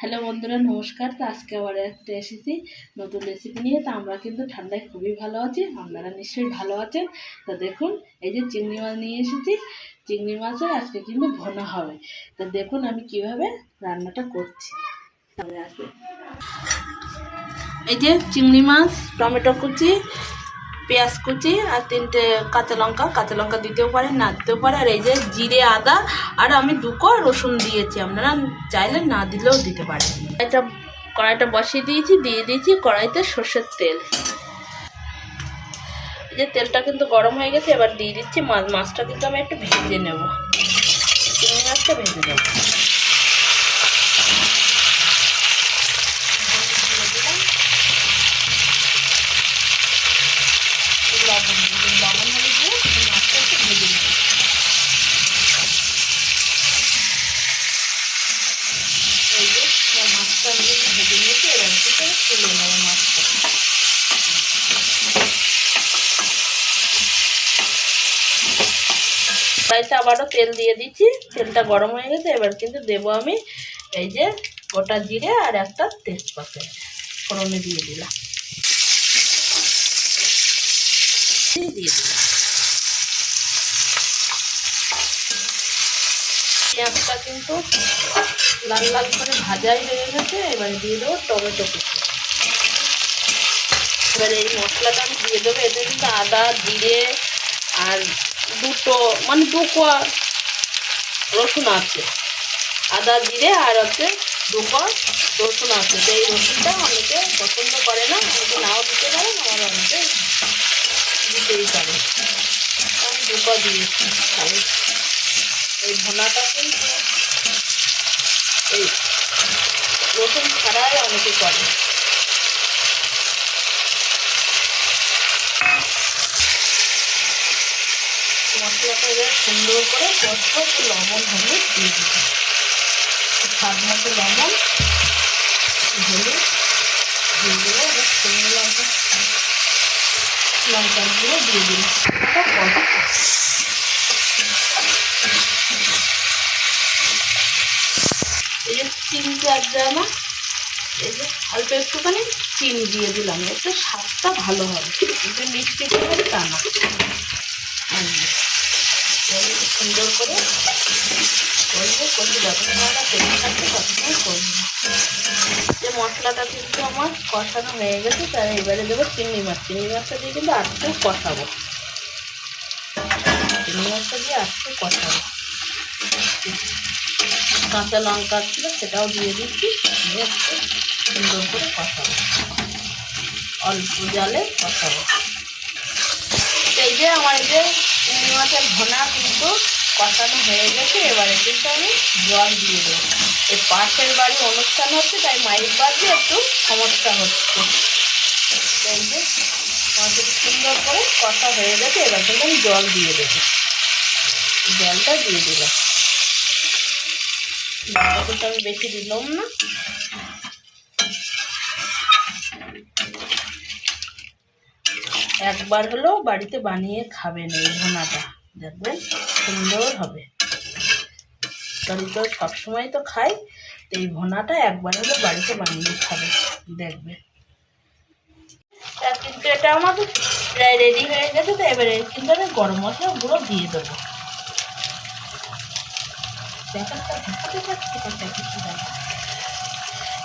Hello বন্ধুরা, নমস্কার। তো আজকে আবার একটা এসেছি নতুন রেসিপি নিয়ে। তো আমরা কিন্তু ঠান্ডায় খুবই ভালো আছি, আপনারা নিশ্চয়ই ভালো আছেন। তো দেখুন, এই যে চিংড়ি মাছ নিয়ে এসেছি। চিংড়ি মাছের আজকে কিন্তু ভোনা হবে। তো দেখুন আমি কীভাবে রান্নাটা করছি। আসবে এই যে চিংড়ি মাছ, টমেটো কুচি পেঁয়াজ কুচি আর তিনটে কাঁচা লঙ্কা কাঁচা লঙ্কা দিতেও পারেন না দিতেও পারে। আর এই যে জিরে, আদা আর আমি দুকো রসুন দিয়েছি। আপনারা চাইলে না দিলেও দিতে পারেন। এটা কড়াইটা বসিয়ে দিয়েছি, দিয়ে দিয়েছি কড়াইতে সর্ষের তেল। এই যে তেলটা কিন্তু গরম হয়ে গেছে, এবার দিয়ে দিচ্ছি মাছ। মাছটা কিন্তু আমি একটু ভেজে নেব। মাছটা ভেজে নেব লবণ দিলাম লবণ হলে দিয়ে মাছটা একটু ভেজে নেব এই যে কড়াইতে আবারও তেল দিয়ে দিচ্ছি। তেলটা গরম হয়ে গেছে, এবার কিন্তু দেবো আমি এই যে গোটা জিরে আর একটা তেজপাতা। ফোড়নে দিয়ে দিলাম। দিয়ে দিলাম। পেঁয়াজটা কিন্তু লাল লাল করে ভাজাই হয়ে গেছে, এবারে দিয়ে দেবো টমেটো কুচি। এবারে এই মশলাটা আমি দিয়ে দেবো, এতে কিন্তু আদা, জিরে আর দুটো মানে দু কোয়া রসুন আছে। আদা, জিরে আর হচ্ছে দু কোয়া রসুন আছে। তো এই রসুনটা অনেকে পছন্দ করে না, অনেকে নাও দিতে পারেন আমার অনেকে দিতেই পারে আমি দু কোয়া দিয়েছি এই ভোনাটা কিন্তু এই রসুন ছাড়াই অনেকে করে। মশলাটা সুন্দর করে কষ্ট লবণ, হলুদ দিয়ে দিবি স্বাদ মতো লবণ, হলুদ দিয়ে এবার শুকনো লঙ্কা লঙ্কা দিয়ে দিন ওটা কত এই যে চিনি চার জামা, এই যে অল্প একটুখানি চিনি দিয়ে দিলাম একটু স্বাদটা ভালো হবে কিন্তু মিষ্টি করে তা না। সুন্দর করে করব করব যতক্ষণ না তেল থাকবে ততক্ষণ করব যে মশলাটা কিন্তু আমার কষানো হয়ে গেছে, তাই এবারে দেবো চিংড়ি মাছ। চিংড়ি মাছটা দিয়ে কিন্তু আটটু কষাবো। চিংড়ি মাছটা দিয়ে আটটু কষাবো। কাঁচা লঙ্কা ছিল, সেটাও দিয়ে দিচ্ছি। একটু সুন্দর করে কষাবো। অল্প জলে কষাবো। এই যে আমার এই যে মাছের ভোনা কিন্তু কষানো হয়ে গেছে, এবারে কিন্তু আমি জল দিয়ে দেবো। এই পাশের বাড়ি অনুষ্ঠান হচ্ছে, তাই মাইক বাজে, একটু সমস্যা হচ্ছে। এই যে খুব সুন্দর করে কষা হয়ে গেছে, এবার কিন্তু আমি জল দিয়ে দেবো। জলটা দিয়ে দিলাম। কিন্তু আমি বেশি দিলাম না একবার হলেও বাড়িতে বানিয়ে খাবেন এই ভোনাটা। দেখবেন সুন্দর হবে। তরি তো সবসময় তো খাই, তো এই ভোনাটা একবার হলেও বাড়িতে বানিয়ে খাবে, দেখবে। কিন্তু এটা আমাদের প্রায় রেডি হয়ে গেছে, তো এবারে কিন্তু আমি গরম মশলা গুঁড়ো দিয়ে দেবো।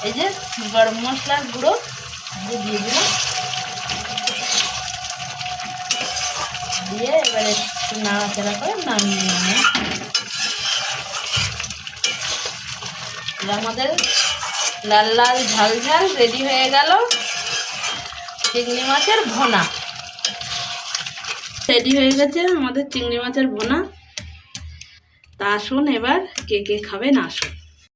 এই যে গরম মশলার গুঁড়ো দিয়ে দিলাম। দিয়ে এবারে নাড়াচাড়া করে নামিয়ে নিয়ে আমাদের লাল লাল ঝাল ঝাল রেডি হয়ে গেল। চিংড়ি মাছের ভোনা। রেডি হয়ে গেছে আমাদের চিংড়ি মাছের ভোনা। তা আসুন এবার কে কে খাবেন আসুন।